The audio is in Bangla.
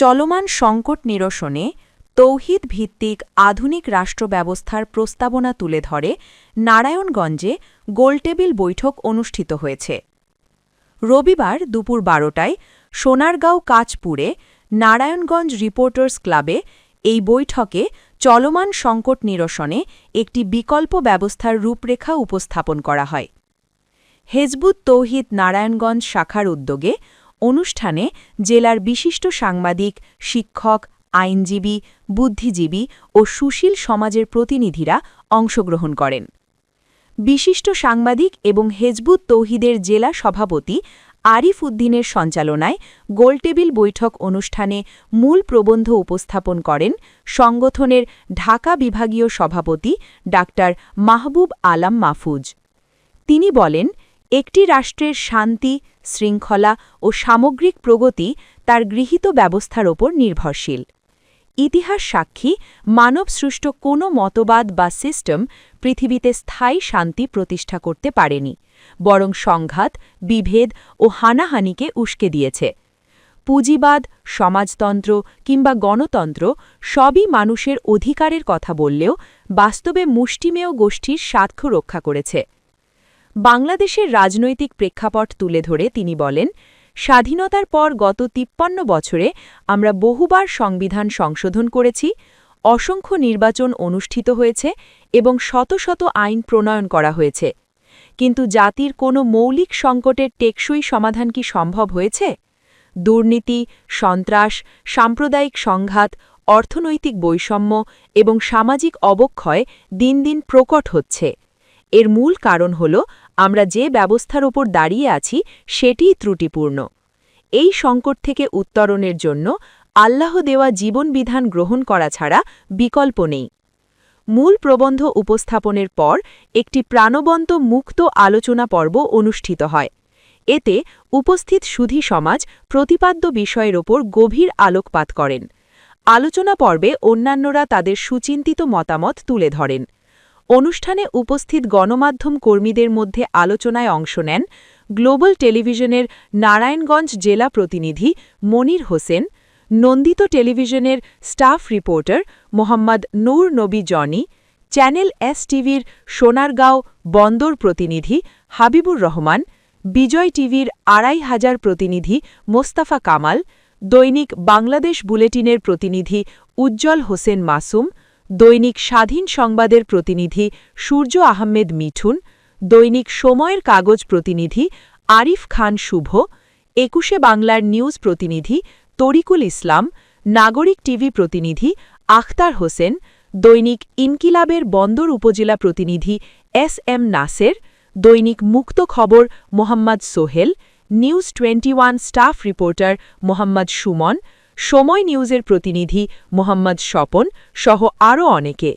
চলমান সংকট নিরসনে তৌহিদ ভিত্তিক আধুনিক রাষ্ট্র ব্যবস্থার প্রস্তাবনা তুলে ধরে নারায়ণগঞ্জে গোলটেবিল বৈঠক অনুষ্ঠিত হয়েছে। রবিবার দুপুর বারোটায় সোনারগাঁও কাচপুরে নারায়ণগঞ্জ রিপোর্টার্স ক্লাবে এই বৈঠকে চলমান সংকট নিরসনে একটি বিকল্প ব্যবস্থার রূপরেখা উপস্থাপন করা হয়। হেজবুত তৌহিদ নারায়ণগঞ্জ শাখার উদ্যোগে অনুষ্ঠানে জেলার বিশিষ্ট সাংবাদিক, শিক্ষক, আইনজীবী, বুদ্ধিজীবী ও সুশীল সমাজের প্রতিনিধিরা অংশগ্রহণ করেন। বিশিষ্ট সাংবাদিক এবং হেজবুত তৌহিদের জেলা সভাপতি আরিফ উদ্দিনের সঞ্চালনায় গোলটেবিল বৈঠক অনুষ্ঠানে মূল প্রবন্ধ উপস্থাপন করেন সংগঠনের ঢাকা বিভাগীয় সভাপতি ডাক্তার মাহবুব আলাম মাহফুজ। তিনি বলেন একটি রাষ্ট্রের শান্তি, শৃঙ্খলা ও সামগ্রিক প্রগতি তার গৃহীত ব্যবস্থার ওপর নির্ভরশীল। ইতিহাস সাক্ষী, মানবসৃষ্ট কোনো মতবাদ বা সিস্টেম পৃথিবীতে স্থায়ী শান্তি প্রতিষ্ঠা করতে পারেনি, বরং সংঘাত, বিভেদ ও হানাহানিকে উস্কে দিয়েছে। পুঁজিবাদ, সমাজতন্ত্র কিংবা গণতন্ত্র সবই মানুষের অধিকারের কথা বললেও বাস্তবে মুষ্টিমেয় গোষ্ঠীর স্বার্থ রক্ষা করেছে। বাংলাদেশের রাজনৈতিক প্রেক্ষাপট তুলে ধরে তিনি বলেন, স্বাধীনতার পর গত তিপ্পান্ন বছরে আমরা বহুবার সংবিধান সংশোধন করেছি, অসংখ্য নির্বাচন অনুষ্ঠিত হয়েছে এবং শত শত আইন প্রণয়ন করা হয়েছে। কিন্তু জাতির কোনো মৌলিক সংকটের টেকসই সমাধান কি সম্ভব হয়েছে? দুর্নীতি, সন্ত্রাস, সাম্প্রদায়িক সংঘাত, অর্থনৈতিক বৈষম্য এবং সামাজিক অবক্ষয় দিন দিন প্রকট হচ্ছে। এর মূল কারণ হল আমরা যে ব্যবস্থার ওপর দাঁড়িয়ে আছি, সেটিই ত্রুটিপূর্ণ। এই সংকট থেকে উত্তরণের জন্য আল্লাহ দেওয়া জীবনবিধান গ্রহণ করা ছাড়া বিকল্প নেই। মূল প্রবন্ধ উপস্থাপনের পর একটি প্রাণবন্ত মুক্ত আলোচনা পর্ব অনুষ্ঠিত হয়। এতে উপস্থিত সুধী সমাজ প্রতিপাদ্য বিষয়ের ওপর গভীর আলোকপাত করেন। আলোচনা পর্বে অন্যান্যরা তাদের সুচিন্তিত মতামত তুলে ধরেন। অনুষ্ঠানে উপস্থিত গণমাধ্যম কর্মীদের মধ্যে আলোচনায় অংশ নেন গ্লোবাল টেলিভিশনের নারায়ণগঞ্জ জেলা প্রতিনিধি মনির হোসেন, নন্দিত টেলিভিশনের স্টাফ রিপোর্টার মোহাম্মদ নূর নবী জনি, চ্যানেল এস টিভির সোনারগাঁও বন্দর প্রতিনিধি হাবিবুর রহমান, বিজয় টিভির আড়াই হাজার প্রতিনিধি মোস্তাফা কামাল, দৈনিক বাংলাদেশ বুলেটিনের প্রতিনিধি উজ্জ্বল হোসেন মাসুম দৈনিক স্বাধীন সংবাদের প্রতিনিধি সূর্য আহমেদ মিঠুন, দৈনিক সময়ের কাগজ প্রতিনিধি আরিফ খান শুভ, একুশে বাংলার নিউজ প্রতিনিধি তরিকুল ইসলাম, নাগরিক টিভি প্রতিনিধি আখতার হোসেন, দৈনিক ইনকিলাবের বন্দর উপজেলা প্রতিনিধি S M Naser, Dainik Mukta Khabar Mohammad Sohel, news twenty staff reporter Mohammad Sumon Somoy নিউজের প্রতিনিধি মোহাম্মদ স্বপন সহ আরও অনেকে।